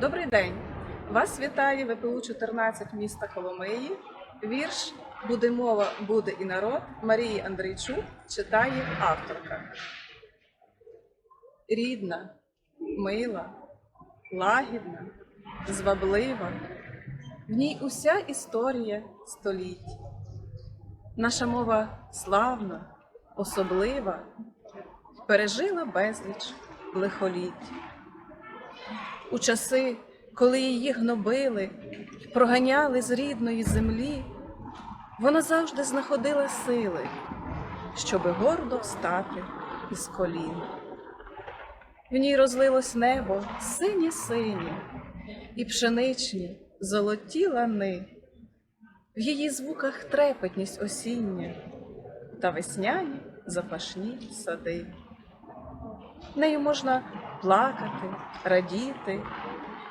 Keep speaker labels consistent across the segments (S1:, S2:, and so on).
S1: Добрий день! Вас вітає ВПУ 14 міста Коломиї. Вірш Буде мова, буде і народ Марії Андрійчук читає авторка. Рідна, мила, лагідна, зваблива. В ній уся історія століть. Наша мова славна, особлива, пережила безліч лихоліть. У часи, коли її гнобили, проганяли з рідної землі, вона завжди знаходила сили, щоби гордо встати із колін. В ній розлилось небо синє синє і пшеничні золоті лани, в її звуках трепетність осіння та весняні запашні сади. Нею можна плакати, радіти,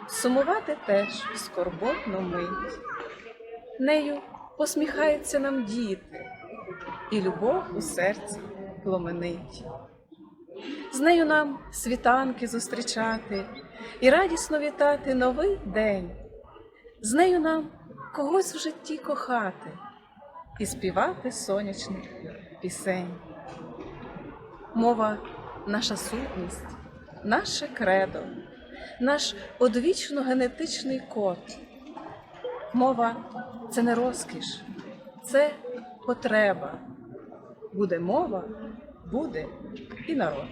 S1: сумувати теж скорботну мить. Нею посміхаються нам діти, і любов у серці пломенить. З нею нам світанки зустрічати і радісно вітати новий день. З нею нам когось в житті кохати і співати сонячних пісень. Мова наша сутність, наше кредо, наш одвічно генетичний код. Мова це не розкіш, це потреба. Буде мова, буде і народ.